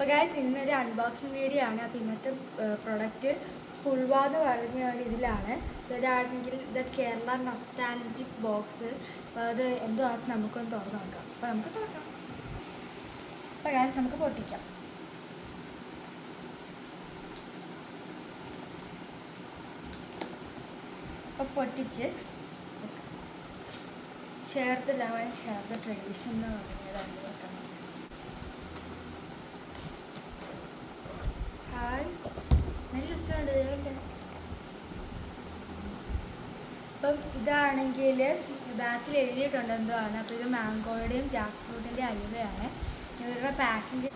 അപ്പോൾ ഗായ്സ് ഇന്നൊരു unboxing video ആണ്. അപ്പോൾ ഇന്നത്തെ പ്രൊഡക്റ്റ് ഫുൾവാ എന്ന് പറഞ്ഞ ഒരു ഇതിലാണ് ഇതാണെങ്കിൽ ഇത് കേരള നൊസ്റ്റാലജിക് ബോക്സ് അപ്പോൾ അത് എന്തോ അത് നമുക്കൊന്ന് തുറന്ന് നോക്കാം. അപ്പോൾ നമുക്ക് തുറക്കാം. അപ്പോൾ ഗായ്സ് നമുക്ക് പൊട്ടിക്കാം. അപ്പോൾ പൊട്ടിച്ച് ഷെയർ ദ ചേർത്ത് ഷെയർ ദ ട്രഡീഷൻ എന്ന് പറഞ്ഞതാണ് വെക്കണം ഹായ് നല്ല രസമുണ്ട് ഇതുകൊണ്ട് അപ്പം ഇതാണെങ്കിൽ ബാക്കിൽ എഴുതിയിട്ടുണ്ട് എന്തോ ആണ് അപ്പോൾ ഇത് മാംഗോയുടെയും ജാക്ക് ഫ്രൂട്ടിന്റെ അലുവയാണ്. ഇവരുടെ പാക്കിങ്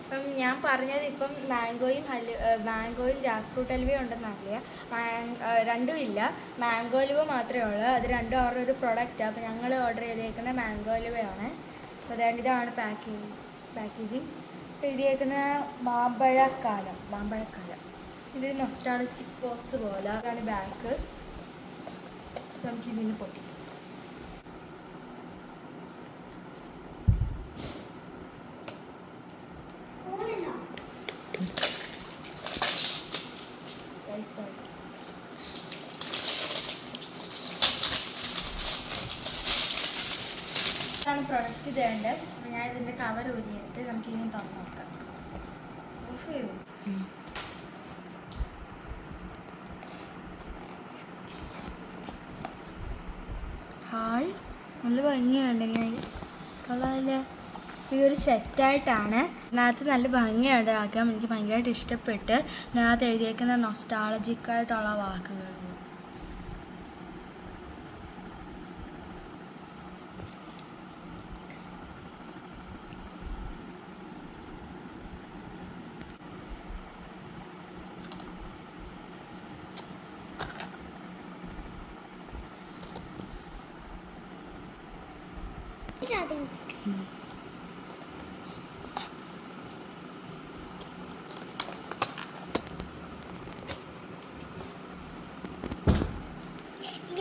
ഇപ്പം ഞാൻ പറഞ്ഞത് ഇപ്പം മാംഗോയും ഹലു മാംഗോയും ജാക്ക് ഫ്രൂട്ട് അലുവയും ഉണ്ടെന്നറിയ മാങ് രണ്ടും ഇല്ല. മാംഗോ അലുവ മാത്രമേ ഉള്ളൂ. അത് രണ്ടും അവരുടെ ഒരു പ്രൊഡക്റ്റാണ് അപ്പോൾ ഞങ്ങൾ ഓർഡർ ചെയ്തേക്കുന്ന മാംഗോ അലുവയാണ്. അപ്പോൾ അതുകൊണ്ട് ഇതാണ് പാക്കിങ് പാക്കേജിങ്. എഴുതിയേക്കുന്ന മാമ്പഴക്കാലം മാമ്പഴക്കാലം. ഇത് നൊസ്റ്റാളജിക് പോസ് പോലെ. അതാണ് ബാക്ക്. നമുക്ക് ഇതിന് പൊട്ടി. Guys, ഇതാണ് പ്രൊഡക്റ്റ് ഇതേണ്ടത്. അപ്പോൾ ഞാൻ ഇതിന്റെ കവർ ഊരിയെടുത്ത് നമുക്ക് ഇനി തുറന്ന് നോക്കാം. ഉഫ്. ഹായ്. നല്ല ഭംഗിയുണ്ട് ഇങ്ങനെ കൊള്ളാമല്ലേ ഇതൊരു സെറ്റായിട്ടാണ്. ഇതിനകത്ത് നല്ല ഭംഗിയുണ്ട് ആക്കാം എനിക്ക് ഭയങ്കരമായിട്ട് ഇഷ്ടപ്പെട്ട് ഇതിനകത്ത് എഴുതിയേക്കുന്ന നൊസ്റ്റാളജിക്കായിട്ടുള്ള വാക്കുകൾ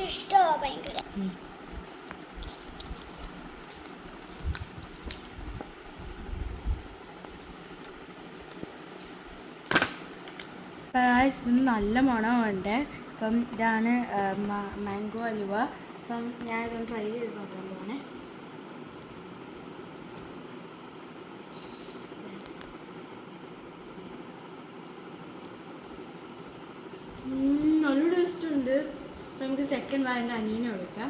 ഇഷ്ടമാ ഭയങ്കര. ഗായ്സ് ഇതിന് നല്ല മണമുണ്ട് അപ്പം ഇതാണ് മാംഗോ അലുവ. അപ്പം ഞാൻ ഇതൊന്ന് ട്രൈ ചെയ്ത് നോക്കാൻ നല്ല ടേസ്റ്റ് ഉണ്ട്. അപ്പം നമുക്ക് സെക്കൻഡ് വായന്റെ അനിയനെ കൊടുക്കാം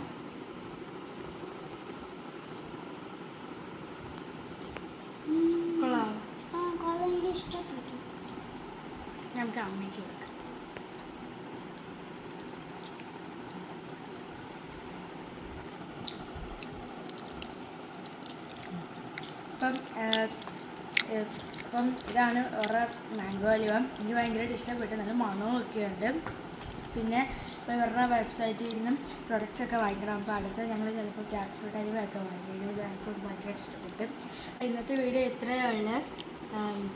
കൊള്ളാം. ഇഷ്ടപ്പെട്ടു. നമുക്ക് അമ്മയ്ക്ക് കൊടുക്കാം. അപ്പം അപ്പം ഇതാണ് അവരുടെ മാംഗോ അലുവ. എനിക്ക് ഭയങ്കരമായിട്ട് ഇഷ്ടപ്പെട്ടു. നല്ല മണവും ഒക്കെ ഉണ്ട്. പിന്നെ ഇപ്പോൾ ഇവരുടെ വെബ്സൈറ്റിൽ നിന്നും പ്രൊഡക്ട്സ് ഒക്കെ വാങ്ങിക്കണം. അപ്പോൾ അടുത്ത് ഞങ്ങൾ ചിലപ്പോൾ ജാക്ക് ഫ്രൂട്ട് അലുവയൊക്കെ ഒക്കെ വാങ്ങിക്കും ഇത് എനിക്ക് ഭയങ്കരമായിട്ട് ഇഷ്ടപ്പെട്ടു. ഇന്നത്തെ വീഡിയോ ഇത്രയേ ഉള്ളൂ.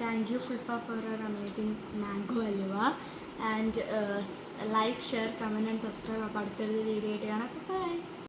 Thank you ഫുൾഫ for your amazing mango aluva. And like share comment and subscribe അപ്പോൾ അടുത്തൊരു വീഡിയോ ആയിട്ട് കാണാം. ബൈ